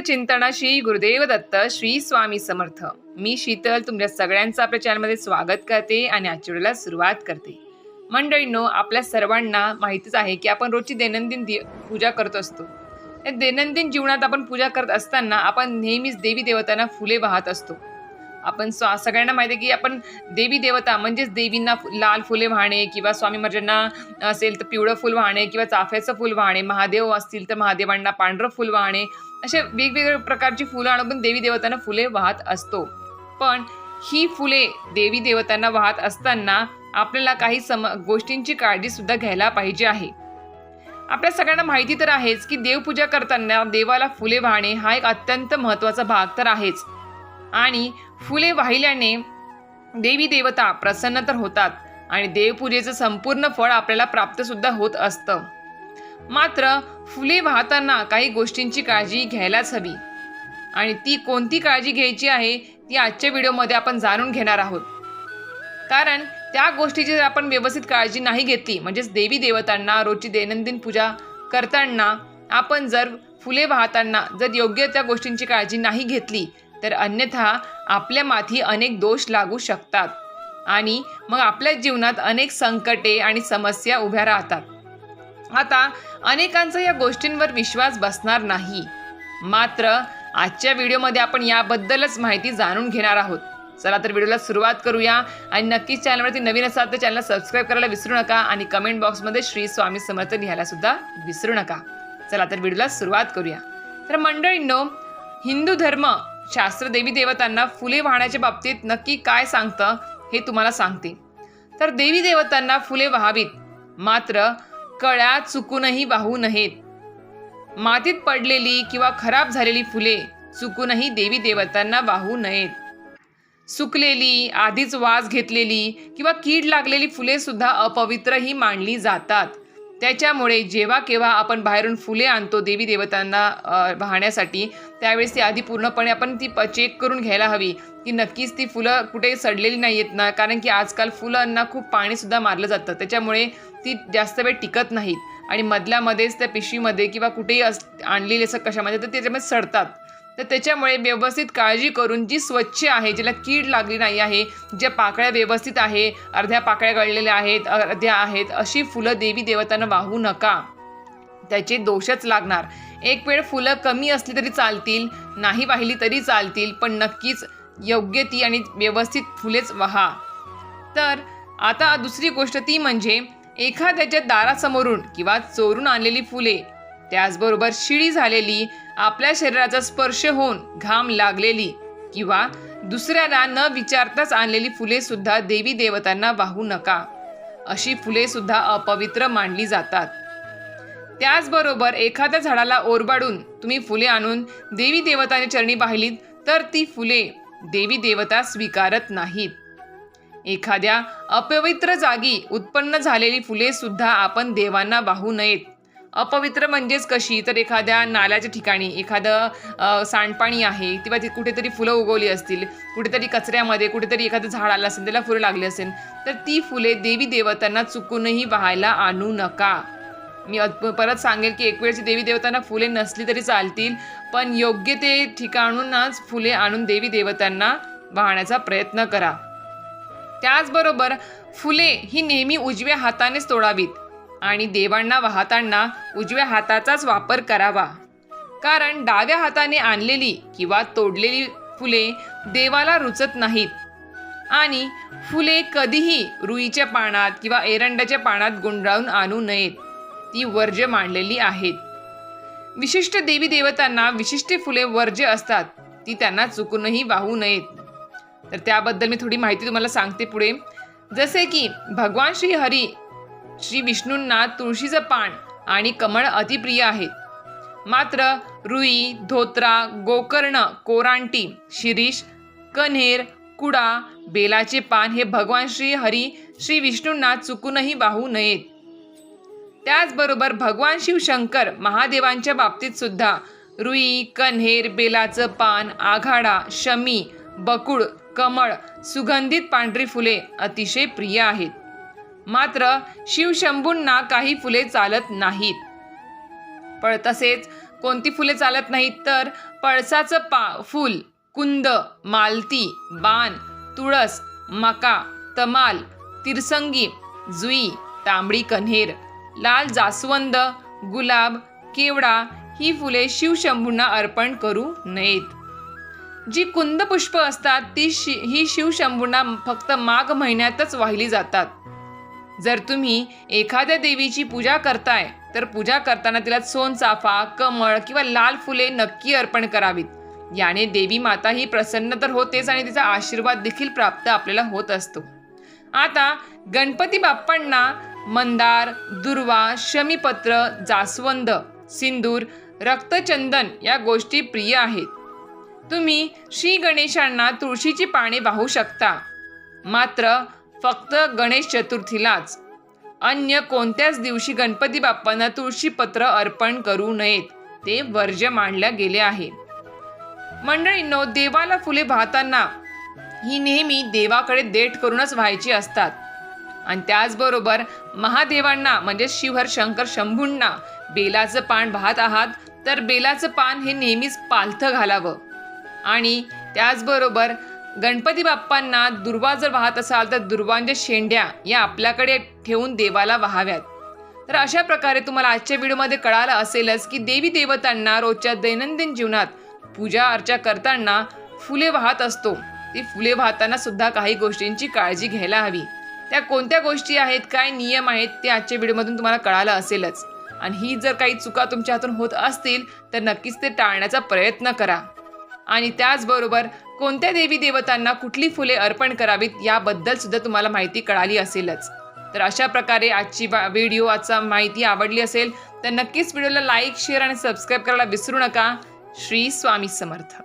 चिंतनाशी श्री गुरुदेव दत्त श्री स्वामी समर्थ. मी शीतल तुमच्या सगळ्यांचं आपल्या चॅनलमध्ये स्वागत करते आणि आजच्या सुरुवात करते. मंडळींनो आपल्या सर्वांना माहितीच आहे की आपण रोजची दैनंदिन दि पूजा करत असतो. दैनंदिन जीवनात आपण पूजा करत असताना आपण नेहमीच देवी देवतांना फुले वाहत असतो. आपण स्वा सगळ्यांना माहिती आहे की आपण देवी देवता म्हणजेच देवींना लाल फुले वाहणे किंवा स्वामी महाराजांना असेल तर पिवळं फुल वाहणे किंवा चाफ्याचं फुल वाहणे महादेव असतील तर महादेवांना पांढरं फुल वाहणे असे वेगवेगळ्या प्रकारची फुलं आणून देवी देवतांना फुले वाहत असतो. पण ही फुले देवी देवतांना वाहत असताना आपल्याला काही सम गोष्टींची काळजी सुद्धा घ्यायला पाहिजे आहे. आपल्या सगळ्यांना माहिती तर आहेच की देवपूजा करताना देवाला फुले वाहणे हा एक अत्यंत महत्त्वाचा भाग तर आहेच. आणि फुले वाहिल्याने देवी देवता प्रसन्न तर होतात आणि देवपूजेचं संपूर्ण फळ आपल्याला प्राप्तसुद्धा होत असतं. मात्र फुले वाहताना काही गोष्टींची काळजी घ्यायलाच हवी. आणि ती कोणती काळजी घ्यायची आहे ती आजच्या व्हिडिओमध्ये आपण जाणून घेणार आहोत. कारण त्या गोष्टीची जर आपण व्यवस्थित काळजी नाही घेतली म्हणजेच देवी देवतांना रोजची दैनंदिन पूजा करताना आपण जर फुले वाहताना जर योग्य त्या गोष्टींची काळजी नाही घेतली तर अन्यथा आपल्या माथी अनेक दोष लागू शकतात. आणि मग आपल्या जीवनात अनेक संकटे आणि समस्या उभ्या राहतात. आता अनेकांचा या गोष्टींवर विश्वास बसणार नाही. मात्र आजच्या व्हिडिओमध्ये आपण याबद्दलच माहिती जाणून घेणार आहोत. चला तर व्हिडिओला सुरुवात करूया आणि नक्कीच चॅनलवरती नवीन असाल तर चॅनलला सबस्क्राईब करायला विसरू नका आणि कमेंट बॉक्समध्ये श्री स्वामी समर्थ लिहायला सुद्धा विसरू नका. चला तर व्हिडिओला सुरुवात करूया. तर मंडळींनो हिंदू धर्म शास्त्र देवी देवतांना फुले वाहण्याच्या बाबतीत नक्की काय सांगतं हे तुम्हाला सांगते. तर देवी देवतांना फुले वाहावीत मात्र कळ्या चुकूनही वाहू नयेत. मातीत पडलेली किंवा खराब झालेली फुले चुकूनही देवी देवतांना वाहू नयेत. सुकलेली आधीच वास घेतलेली किंवा कीड लागलेली फुले सुद्धा अपवित्रही मानली जातात. त्याच्यामुळे जेव्हा केव्हा आपण बाहेरून फुले आणतो देवी देवतांना वाहण्यासाठी त्यावेळेस ती आधी पूर्णपणे आपण ती प चेक करून घ्यायला हवी की नक्कीच ती फुलं कुठे सडलेली नाही आहेत ना कारण की आजकाल फुलांना खूप पाणीसुद्धा मारलं जातं. त्याच्यामुळे ती जास्त वेळ टिकत नाहीत. आणि मधल्यामध्येच त्या पिशवीमध्ये किंवा कुठेही अस आणलेली असं कशामध्ये तर त्याच्यामध्ये सडतात. तर त्याच्यामुळे व्यवस्थित काळजी करून जी स्वच्छ आहे ज्याला कीड लागली नाही आहे ज्या पाकळ्या व्यवस्थित आहे अर्ध्या पाकळ्या गळलेल्या आहेत अर्ध्या आहेत अशी फुलं देवी देवतांना वाहू नका. त्याचे दोषच लागणार. एक वेळ फुलं कमी असली तरी चालतील नाही वाहिली तरी चालतील पण नक्कीच योग्य ती आणि व्यवस्थित फुलेच वहा. तर आता दुसरी गोष्ट ती म्हणजे एखाद्याच्या दारासमोरून किंवा चोरून आणलेली फुले त्याचबरोबर शिडी झालेली आपल्या शरीराचा स्पर्श होऊन घाम लागलेली किंवा दुसऱ्याला न विचारताच आणलेली फुले सुद्धा देवी देवतांना वाहू नका. अशी फुले सुद्धा अपवित्र मानली जातात. त्याचबरोबर एखाद्या झाडाला ओरबाडून तुम्ही फुले आणून देवी देवताने चरणी पाहिलीत तर ती फुले देवी देवता स्वीकारत नाहीत. एखाद्या अपवित्र जागी उत्पन्न झालेली फुले सुद्धा आपण देवांना वाहू नयेत. अपवित्र म्हणजेच कशी? तर एखाद्या नाल्याच्या ठिकाणी एखादं सांडपाणी आहे किंवा ती कुठेतरी फुलं उगवली असतील कुठेतरी कचऱ्यामध्ये कुठेतरी एखादं झाड आलं असेल त्याला फुलं लागली असेल तर ती फुले देवी देवतांना चुकूनही वाहायला आणू नका. मी परत सांगेल की एक वेळची देवी देवतांना फुले नसली तरी चालतील पण योग्य ते ठिकाणूनच फुले आणून देवी देवतांना वाहण्याचा प्रयत्न करा. त्याचबरोबर फुले ही नेहमी उजव्या हातानेच तोडावीत. आणि देवांना वाहताना उजव्या हाताचाच वापर करावा. कारण डाव्या हाताने आणलेली किंवा तोडलेली फुले देवाला रुचत नाहीत. आणि फुले कधीही रुईच्या पानात किंवा एरंडाच्या पानात गुंडाळून आणू नयेत. ती वर्ज्य मांडलेली आहेत. विशिष्ट देवी देवतांना विशिष्ट फुले वर्ज्य असतात ती त्यांना चुकूनही वाहू नयेत. तर त्याबद्दल मी थोडी माहिती तुम्हाला सांगते पुढे. जसे की भगवान श्री हरी श्री विष्णूंना तुळशीचं पान आणि कमळ अतिप्रिय आहेत मात्र रुई धोत्रा गोकर्ण कोरांटी शिरीष कन्हेर कुडा बेलाचे पान हे भगवान श्री हरी श्री विष्णूंना चुकूनही वाहू नयेत. त्याचबरोबर भगवान शिवशंकर महादेवांच्या बाबतीत सुद्धा रुई कन्हेर बेलाचं पान आघाडा शमी बकुळ कमळ सुगंधित पांढरी फुले अतिशय प्रिय आहेत. मात्र शिवशंभूंना काही फुले चालत नाहीत. पण तसेच कोणती फुले चालत नाहीत तर पळसाचं पा फूल कुंद मालती बाण तुळस मका तमाल तिरसंगी जुई तांबडी कन्हेर लाल जास्वंद गुलाब केवडा ही फुले शिवशंभूंना अर्पण करू नयेत. जी कुंद पुष्प असतात ती शि ही शिवशंभूंना फक्त माघ महिन्यातच वाहिली जातात. जर तुम्ही एखाद्या देवीची पूजा करताय तर पूजा करताना तिला सोनचाफा कमळ किंवा लाल फुले नक्की अर्पण करावीत. याने देवी माता ही प्रसन्न तर होतेच आणि तिचा आशीर्वाद देखील प्राप्त आपल्याला होत असतो. आता गणपती बाप्पांना मंदार दुर्वा शमीपत्र जास्वंद सिंदूर रक्तचंदन या गोष्टी प्रिय आहेत. तुम्ही श्री गणेशांना तुळशीची पाने वाहू शकता. मात्र फक्त गणेश चतुर्थीलाच. अन्य कोणत्याच दिवशी गणपती बाप्पांना तुळशीपत्र अर्पण करू नयेत ते वर्ज्य मांडल्या गेले आहे. मंडळींनो देवाला फुले वाहताना ही नेहमी देवाकडे देठ करूनच व्हायची असतात. आणि त्याचबरोबर महादेवांना म्हणजे शिवहर शंकर शंभूंना बेलाचं पान वाहत आहात तर बेलाचं पान हे नेहमीच पालथं घालावं. आणि त्याचबरोबर गणपती बाप्पांना दुर्वा जर वाहत असाल तर दुर्वांच्या शेंड्या या आपल्याकडे ठेवून देवाला वाहाव्यात. तर अशा प्रकारे तुम्हाला आजच्या व्हिडिओमध्ये कळालं असेलच की देवी देवतांना रोजच्या दैनंदिन जीवनात पूजा अर्चा करताना फुले वाहत असतो. ती फुले वाहताना सुद्धा काही गोष्टींची काळजी घ्यायला हवी. त्या कोणत्या गोष्टी आहेत काय नियम आहेत ते आजच्या व्हिडिओमधून तुम्हाला कळालं असेलच. आणि ही जर काही चुका तुमच्या हातून होत असतील तर नक्कीच ते टाळण्याचा प्रयत्न करा. आणि त्याचबरोबर कोणत्या देवी देवतांना कुठली फुले अर्पण करावीत याबद्दल सुद्धा तुम्हाला माहिती कळाली असेलच. तर अशा प्रकारे आजची बा व्हिडिओ आजचा माहिती आवडली असेल तर नक्कीच व्हिडिओला लाईक शेअर आणि सबस्क्राईब करायला विसरू नका. श्री स्वामी समर्थ.